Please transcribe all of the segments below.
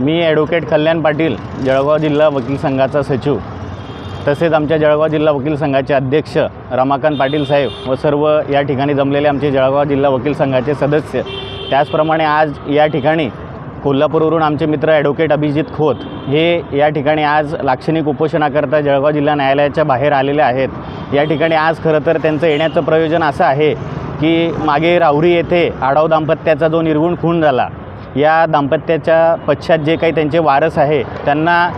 मी advocate Kalyan Patil Jalgaon जिल्हा वकील संघाचा सचिव. तसेच आमच्या जळगाव जिल्हा वकील संघाचे अध्यक्ष रमाकांत पाटील साहेब व सर्व या ठिकाणी जमलेले आमचे जळगाव जिल्हा वकील संघाचे सदस्य. त्याचप्रमाणे आज या ठिकाणी कोल्हापूरवरून आमचे मित्र ॲडव्होकेट अभिजित खोत हे या ठिकाणी आज लाक्षणिक उपोषणाकरता जळगाव जिल्हा न्यायालयाच्या बाहेर आलेले आहेत. या ठिकाणी आज खरं तर त्यांचं येण्याचं प्रयोजन असं आहे की मागे राहुरी येथे आडाव दाम्पत्याचा जो निर्गुण खून झाला या दाम्पत्याच्या पश्चात जे काही त्यांचे वारस आहे त्यांना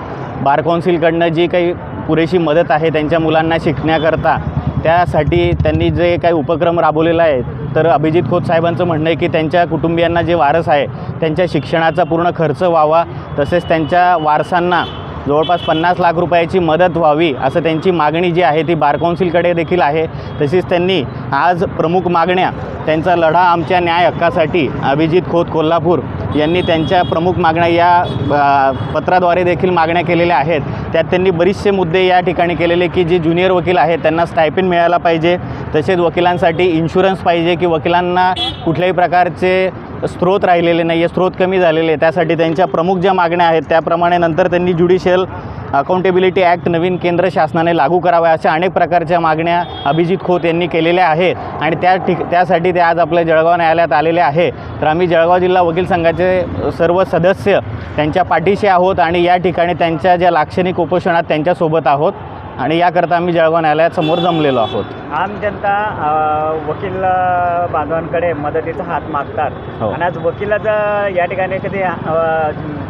बार कौन्सिलकडनं जी काही पुरेशी मदत आहे त्यांच्या मुलांना शिकण्याकरता त्यासाठी त्यांनी जे काही उपक्रम राबवलेला आहे तर अभिजित खोत साहेबांचं म्हणणं आहे की त्यांच्या कुटुंबियांना जे वारस आहे त्यांच्या शिक्षणाचा पूर्ण खर्च व्हावा तसेच त्यांच्या वारसांना जवळपास पन्नास लाख रुपयाची मदत व्हावी असं त्यांची मागणी जी आहे ती बार कौन्सिलकडे देखील आहे. तसेच त्यांनी आज प्रमुख मागण्या त्यांचा लढा आमच्या न्याय हक्कासाठी अभिजित खोत कोल्हापूर यांनी त्यांच्या प्रमुख मागण्या या पत्राद्वारे देखील मागण्या केलेल्या आहेत. त्यात त्यांनी बरेचसे मुद्दे या ठिकाणी केलेले की जे ज्युनियर वकील आहेत त्यांना स्टायपिन मिळायला पाहिजे. तसेच वकिलांसाठी इन्शुरन्स पाहिजे की वकिलांना कुठल्याही प्रकारचे स्रोत राहिलेले नाही आहे स्रोत कमी झालेले आहे त्यासाठी त्यांच्या प्रमुख ज्या मागण्या आहेत त्याप्रमाणे नंतर त्यांनी ज्युडिशियल अकाउंटेबिलिटी ॲक्ट नवीन केंद्र शासनाने लागू करावा अशा अनेक प्रकारच्या मागण्या अभिजित खोत यांनी केलेल्या आहेत. आणि त्या ठिक त्यासाठी ते आज आपल्या जळगाव न्यायालयात आलेले आहे. तर आम्ही जळगाव जिल्हा वकील संघाचे सर्व सदस्य त्यांच्या पाठीशी आहोत आणि या ठिकाणी त्यांच्या ज्या लाक्षणिक उपोषणात त्यांच्यासोबत आहोत. आणि याकरता आम्ही जळगाव न्यायालयात समोर जमलेलो आहोत. आम जनता अ, वकील बांधवांकडे मदतीचा हात मागतात. हो. आणि आज वकिलाचं या ठिकाणी कधी अ,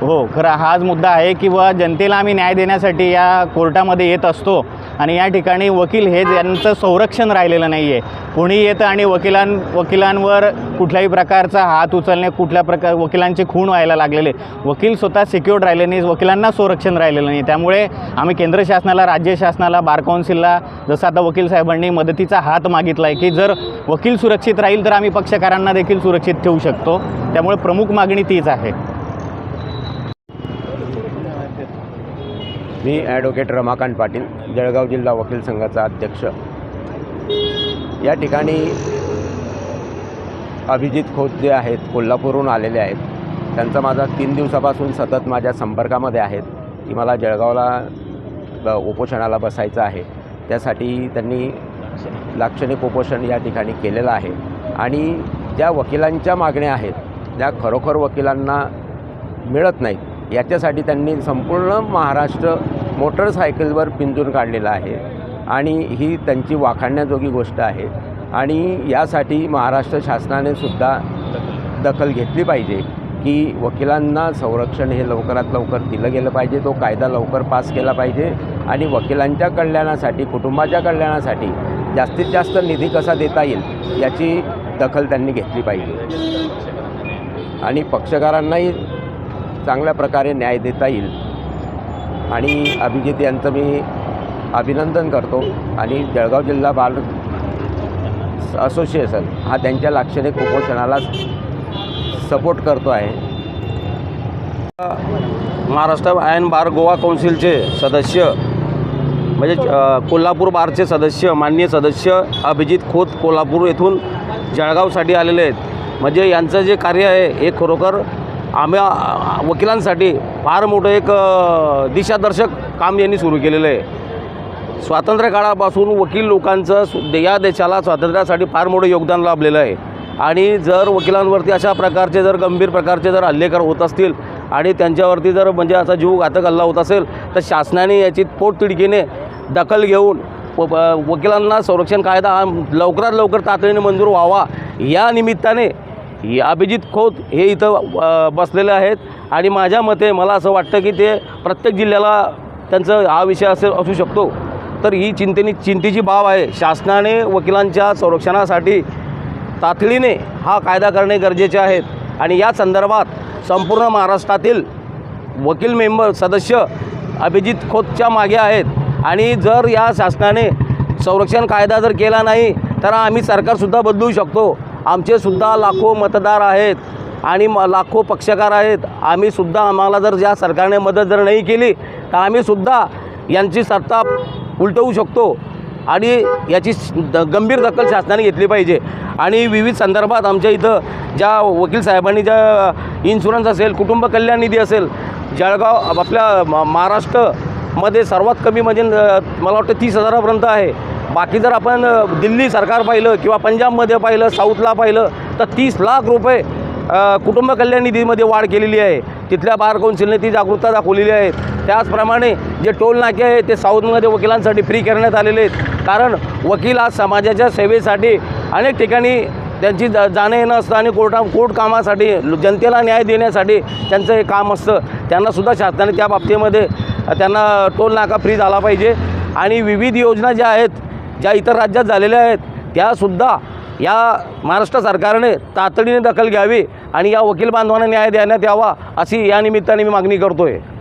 हो खरं हाच मुद्दा आहे की व जनतेला आम्ही न्याय देण्यासाठी या कोर्टामध्ये येत असतो. आणि या ठिकाणी वकील हे यांचं संरक्षण राहिलेलं नाही आहे कोणी येतं आणि वकिलां वकिलांवर कुठल्याही प्रकारचा हात उचलणे कुठल्या प्रकार वकिलांचे खून व्हायला लागलेले. वकील स्वतः सिक्युअर्ड राहिले नाही वकिलांना संरक्षण राहिलेलं नाही. त्यामुळे आम्ही केंद्र शासनाला राज्य शासनाला बार कौन्सिलला जसं आता वकील साहेबांनी मदतीचा हात मागितला आहे की जर वकील सुरक्षित राहील तर आम्ही पक्षकारांना देखील सुरक्षित ठेवू शकतो. त्यामुळे प्रमुख मागणी तीच आहे. मी ॲडव्होकेट रमाकांत पाटील जळगाव जिल्हा वकील संघाचा अध्यक्ष. या ठिकाणी अभिजित खोत जे आहेत कोल्हापूरहून आलेले आहेत. त्यांचा माझा तीन दिवसापासून सतत माझ्या संपर्कामध्ये आहेत. की मला जळगावला उपोषणाला बसायचं आहे. त्यासाठी त्यांनी लाक्षणिक उपोषण या ठिकाणी केलेलं आहे. आणि ज्या वकिलांच्या मागण्या आहेत त्या खरोखर वकिलांना मिळत नाहीत. याच्यासाठी त्यांनी संपूर्ण महाराष्ट्र मोटरसायकलवर पिंजून काढलेलं आहे. आणि ही त्यांची वाखाणण्याजोगी गोष्ट आहे. आणि यासाठी महाराष्ट्र शासनाने सुद्धा दखल घेतली पाहिजे की वकिलांना संरक्षण हे लवकरात लवकर दिलं गेलं पाहिजे तो कायदा लवकर पास केला पाहिजे. आणि वकिलांच्या कल्याणासाठी कुटुंबाच्या कल्याणासाठी जास्तीत जास्त निधी कसा देता येईल याची दखल त्यांनी घेतली पाहिजे. आणि पक्षकारांनाही चांगल्या प्रकारे न्याय देता येईल. आणि अभिजित यांचं मी अभिनंदन करतो. आणि जळगाव जिल्हा बाल असोसिएशन हा त्यांच्या लाक्षणिक उपोषणाला सपोर्ट करतो आहे. महाराष्ट्र आयन बार गोवा कौन्सिलचे सदस्य म्हणजे कोल्हापूर बारचे सदस्य माननीय सदस्य अभिजित खोत कोल्हापूर येथून जळगावसाठी आलेले आहेत. म्हणजे यांचं जे कार्य आहे हे खरोखर आम्ही वकिलांसाठी फार मोठं एक दिशादर्शक काम यांनी सुरू केलेलं आहे. स्वातंत्र्य काळापासून वकील लोकांचं सु- या देशाला स्वातंत्र्यासाठी फार मोठं योगदान लाभलेलं आहे. आणि जर वकिलांवरती अशा प्रकारचे जर गंभीर प्रकारचे जर हल्लेकर होत असतील आणि त्यांच्यावरती जर म्हणजे असा जीव घातक हल्ला होत असेल तर शासनाने याची पोटतिडकीने दखल घेऊन व- वकिलांना संरक्षण कायदा हा लवकरात लवकर तातडीने मंजूर व्हावा या निमित्ताने अभिजित खोत हे इथं बसलेले आहेत. आणि माझ्या मते मला असं वाटतं की ते प्रत्येक जिल्ह्याला त्यांचं हा विषय असेल असू शकतो. तर ही चिंतेनी चिंतेची बाब आहे. शासनाने वकिलांच्या संरक्षणासाठी तातडीने हा कायदा करणे गरजेचे आहेत. आणि या संदर्भात संपूर्ण महाराष्ट्रातील वकील मेंबर सदस्य अभिजित खोतच्या मागे आहेत. आणि जर या शासनाने संरक्षण कायदा जर केला नाही तर आम्ही सरकारसुद्धा बदलू शकतो. आमचेसुद्धा लाखो मतदार आहेत आणि म लाखो पक्षकार आहेत. आम्हीसुद्धा आम्हाला जर या सरकारने मदत जर नाही केली तर आम्ही सुद्धा यांची सत्ता उलटवू शकतो आणि याची गंभीर दखल शासनाने घेतली पाहिजे. आणि विविध संदर्भात आमच्या इथं ज्या वकील साहेबांनी ज्या इन्शुरन्स असेल कुटुंब कल्याण निधी असेल जळगाव आपल्या म- महाराष्ट्रमध्ये सर्वात कमी म्हणजे मला वाटतं तीस हजारापर्यंत आहे. बाकी जर आपण दिल्ली सरकार पाहिलं किंवा पंजाबमध्ये पाहिलं साऊथला पाहिलं तर तीस लाख रुपये कुटुंब कल्याण निधीमध्ये वाढ केलेली आहे. तिथल्या बार कौन्सिलने ती जागरूकता दाखवलेली आहे. त्याचप्रमाणे जे टोल नाके आहे ते साऊथमध्ये वकिलांसाठी फ्री करण्यात आलेले आहेत. कारण वकील आज समाजाच्या सेवेसाठी अनेक ठिकाणी त्यांची जा जाणं येणं असतं आणि कोर्टा कोर्ट कामासाठी जनतेला न्याय देण्यासाठी त्यांचं हे काम असतं. त्यांनासुद्धा शासनाने त्या बाबतीमध्ये त्यांना टोल नाका फ्री झाला पाहिजे. आणि विविध योजना ज्या आहेत ज्या इतर राज्यात झालेल्या आहेत त्यासुद्धा या महाराष्ट्र सरकारने तातडीने दखल घ्यावी आणि या वकील बांधवांना न्याय देण्यात यावा अशी या निमित्ताने मी मागणी करतो आहे